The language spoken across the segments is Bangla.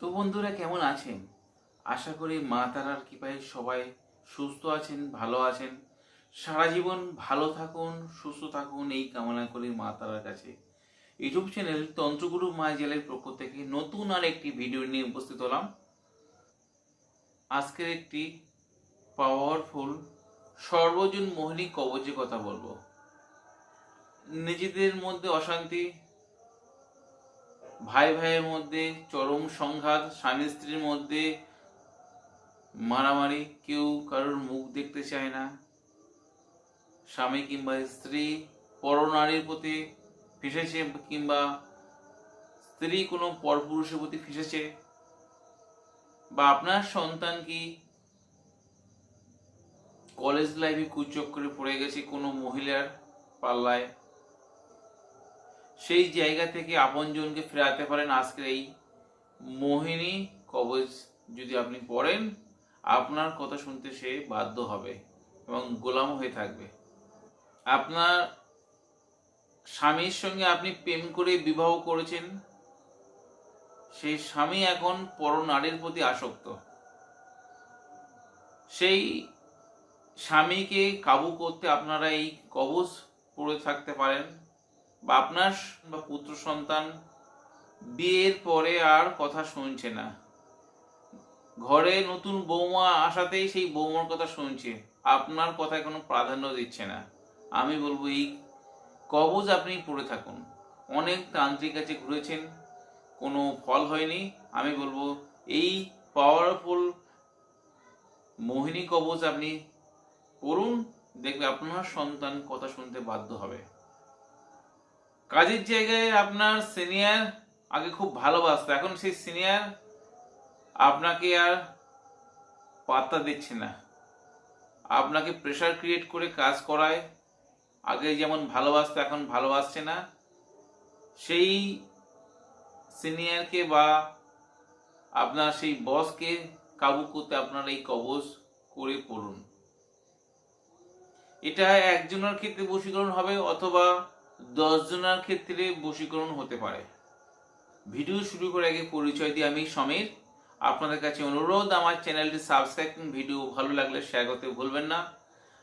তো বন্ধুরা কেমন আছেন? আশা করি মা তারার কৃপায় সবাই সুস্থ আছেন, ভালো আছেন। সারা জীবন ভালো থাকুন, সুস্থ থাকুন এই কামনা করি মা তারার কাছে। ইউটিউব চ্যানেল তন্ত্রগুরু মা জেলের পক্ষ থেকে নতুন আর একটি ভিডিও নিয়ে উপস্থিত হলাম। আজকের একটি পাওয়ারফুল সর্বজন মোহিনী কবচে কথা বলব। নিজেদের মধ্যে অশান্তি ভাই ভাইয়ের মধ্যে, চরম সংঘাত, স্বামী স্ত্রীর মধ্যে, মারামারি, কেউ কারোর মুখ দেখতে চায় না। স্বামী কিংবা স্ত্রী পরনারীর প্রতি ফেসেছে কিংবা স্ত্রী কোনো পরপুরুষের প্রতি ফেসেছে। বা আপনার সন্তান কি কলেজ লাইফে কুচক্করে পড়ে গেছে কোনো মহিলার পাল্লায়? সেই জায়গা থেকে আপনজনকে ফেরাতে পারেন আজকের এই মোহিনী কবচ যদি আপনি পড়েন, আপনার কথা শুনতে সে বাধ্য হবে এবং গোলাম হয়ে থাকবে। আপনার স্বামীর সঙ্গে আপনি প্রেম করে বিবাহ করেছেন সেই স্বামী এখন পর নারীর প্রতি আসক্ত। সেই স্বামীকে কাবু করতে আপনারা এই কবচ পড়ে থাকতে পারেন। বা আপনার বা পুত্র সন্তান বিয়ের পরে আর কথা শুনছে না। ঘরে নতুন বৌমা আসাতেই সেই বৌমার কথা শুনছে। আপনার কথায় কোনো প্রাধান্য দিচ্ছে না। আমি বলব, এই কবজ আপনি পড়ে থাকুন। অনেক তান্ত্রিক কাছে ঘুরেছেন, কোনো ফল হয়নি। আমি বলব, এই পাওয়ারফুল মোহিনী কবচ আপনি পড়ুন, দেখবে আপনার সন্তান কথা শুনতে বাধ্য হবে। কাজের জায়গায় আপনার সিনিয়র আগে খুব ভালোবাসতো, এখন সেই সিনিয়র আপনাকে আর পাত্তা দিচ্ছে না। আপনাকে প্রেশার ক্রিয়েট করে কাজ করায়, আগে যেমন ভালোবাসতো, এখন ভালোবাসছে না। সেই সিনিয়রকে বা আপনার সেই বসকে কাবু করতে আপনার এই কবজ করে পড়ুন। এটা একজনের ক্ষেত্রে বশীকরণ হবে অথবা দশ জনের ক্ষেত্রে বশীকরণ হতে পারে। ভিডিও শুরু করে আগে পরিচয় দিয়ে আমি সমীর। আপনাদের কাছে অনুরোধ, আমার চ্যানেলটি সাবস্ক্রাইব ভিডিও ভালো লাগলে শেয়ার করতে ভুলবেন না।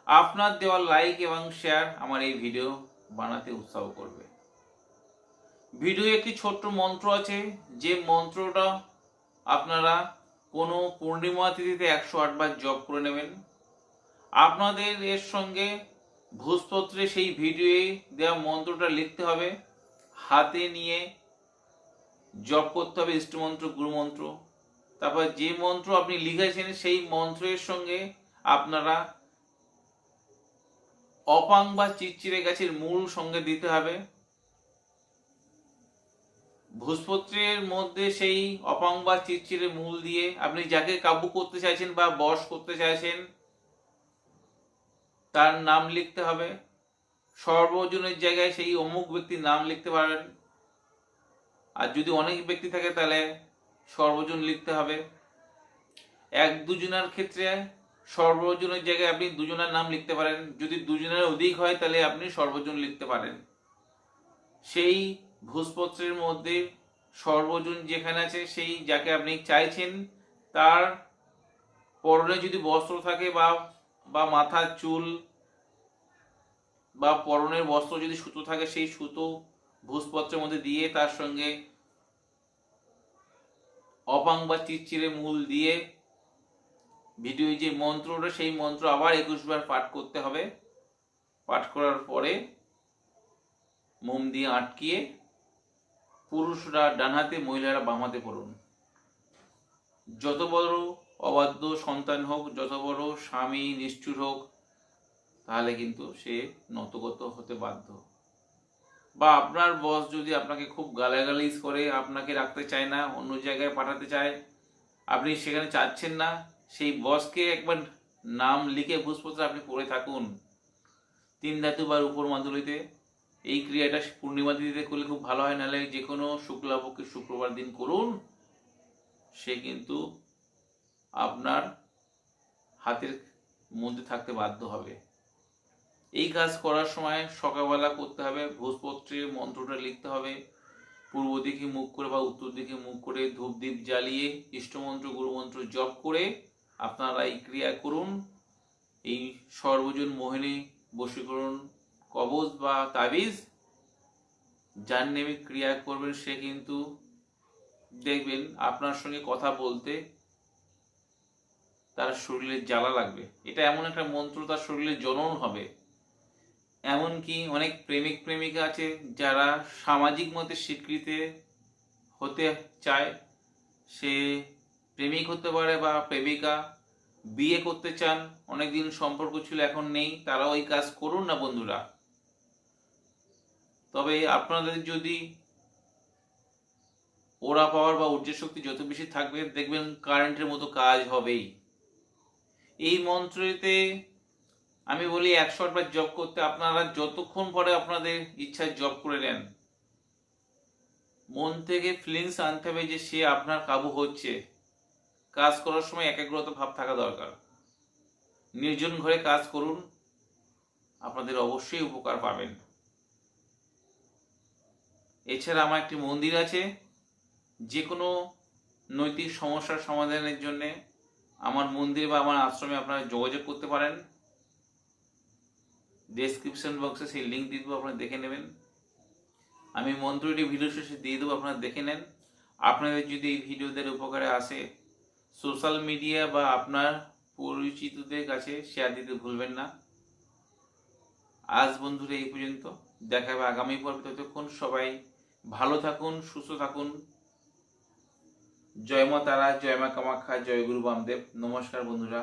আপনার দেওয়া লাইক এবং শেয়ার আমার এই ভিডিও বানাতে উৎসাহ করবে। ভিডিও একটি ছোট্ট মন্ত্র আছে। যে মন্ত্রটা আপনারা কোনো পূর্ণিমা তিথিতে একশো আটবার জপ করে নেবেন। আপনাদের এর সঙ্গে ভূজপত্রে সেই ভিডিওয়ে দেওয়া মন্ত্রটা লিখতে হবে। হাতে নিয়ে জপ করতে হবে ইষ্টমন্ত্র গুরুমন্ত্র তারপর যে মন্ত্র আপনি লিখেছেন সেই মন্ত্রের সঙ্গে আপনারা অপাং বা চিরচিরে গাছের মূল সঙ্গে দিতে হবে। ভূজপত্রের মধ্যে সেই অপাং বা চিরচিরে মূল দিয়ে আপনি যাকে কাবু করতে চাইছেন বা বশ করতে চাইছেন তার নাম লিখতে হবে। সর্বজনের জায়গায় সেই অমুক ব্যক্তির নাম লিখতে পারেন। আর যদি অনেক ব্যক্তি থাকে, তাহলে সর্বজন লিখতে হবে। এক দুজনের ক্ষেত্রে সর্বজনের জায়গায় আপনি দুজনের নাম লিখতে পারেন। যদি দুজনের অধিক হয়, তাহলে আপনি সর্বজন লিখতে পারেন। সেই ভূজপত্রের মধ্যে সর্বজন যেখানে আছে, সেই যাকে আপনি চাইছেন, তার পরনে যদি বস্ত্র থাকে বা বা মাথার চুল বা পরনের বস্ত্র যদি সুতো থাকে, সেই সুতো ভূজপত্রের মধ্যে দিয়ে তার সঙ্গে অপাং বা চিরচিরে মূল দিয়ে ভিডিও যে মন্ত্রটা সেই মন্ত্র আবার একুশ বার পাঠ করতে হবে। পাঠ করার পরে মোম দিয়ে আটকিয়ে পুরুষরা ডান হাতে মহিলারা বাম হাতে পড়ুন। যত বড় অবাধ্য সন্তান হোক যত বড় স্বামী নিষ্ঠুর হোক, তাহলে কিন্তু সে নতগত হতে বাধ্য। বা আপনার বস যদি আপনাকে খুব গালাগালিজ করে, আপনাকে রাখতে চায় না, অন্য জায়গায় পাঠাতে চায়, আপনি সেখানে চাচ্ছেন না, সেই বসকে একবার নাম লিখে ভূষপত্র আপনি পড়ে থাকুন। তিন ধাতু বা উপর মাদুলিতে। এই ক্রিয়াটা পূর্ণিমা তিথিতে করলে খুব ভালো হয়, নাহলে যে কোনো শুক্লাপক্ষে শুক্রবার দিন করুন, সে কিন্তু আপনার হাতের মধ্যে থাকতে বাধ্য হবে। এই কাজ করার সময় সকালবেলা করতে হবে, ভোজপত্রে মন্ত্রটা লিখতে হবে। পূর্ব দিকে মুখ করে বা উত্তর দিকে মুখ করে ধূপ দ্বীপ জ্বালিয়ে ইষ্টমন্ত্র, গুরুমন্ত্র জপ করে আপনারা এই ক্রিয়া করুন। এই সর্বজন মোহিনী বশীকরণ কবচ বা তাবিজ, যার নেমে ক্রিয়া করবেন সে কিন্তু দেখবেন আপনার সঙ্গে কথা বলতে তার শরীরে জ্বালা লাগবে। এটা এমন একটা মন্ত্র, তার শরীরে জনন হবে। এমনকি অনেক প্রেমিক, প্রেমিকা আছে যারা সামাজিক মতে স্বীকৃতি হতে চায়। সে প্রেমিক হতে পারে বা প্রেমিকা বিয়ে করতে চান, অনেকদিন সম্পর্ক ছিল, এখন নেই তারা ওই কাজ করুন না বন্ধুরা। তবে আপনাদের যদি ওরা পাওয়ার বা ঊর্জা শক্তি যত বেশি থাকবে, দেখবেন কারেন্টের মতো কাজ হবেই। এই মন্ত্রতে আমি বলি একশো বার জব করতে আপনারা যতক্ষণ পরে আপনাদের ইচ্ছায় জব করে নেন। মন থেকে ফিলিংস আনতে হবে যে সে আপনার কাবু হচ্ছে। কাজ করার সময় একাগ্রতা ভাব থাকা দরকার। নির্জন ঘরে কাজ করুন, আপনাদের অবশ্যই উপকার পাবেন। এছাড়া আমার একটি মন্দির আছে যে কোনো নৈতিক সমস্যার সমাধানের জন্যে আমার মন্দির বা আমার আশ্রমে আপনারা যোগাযোগ করতে পারেন। ডেসক্রিপশন বক্সে সেই লিঙ্ক দিয়ে দেবো, আপনারা দেখে নেবেন। আমি মন্ত্রটি ভিডিও শেষে দিয়ে দেবো, আপনারা দেখে নেন। আপনাদের যদি এই ভিডিওদের উপকারে আসে সোশ্যাল মিডিয়া বা আপনার পরিচিতদের কাছে শেয়ার দিতে ভুলবেন না। আজ বন্ধুরা এই পর্যন্ত। দেখা হবে আগামী পর্বে। ততক্ষণ সবাই ভালো থাকুন, সুস্থ থাকুন। জয় মা তারা জয় মা কামাখ্যা জয় গুরু বামদেব। নমস্কার বন্ধুরা।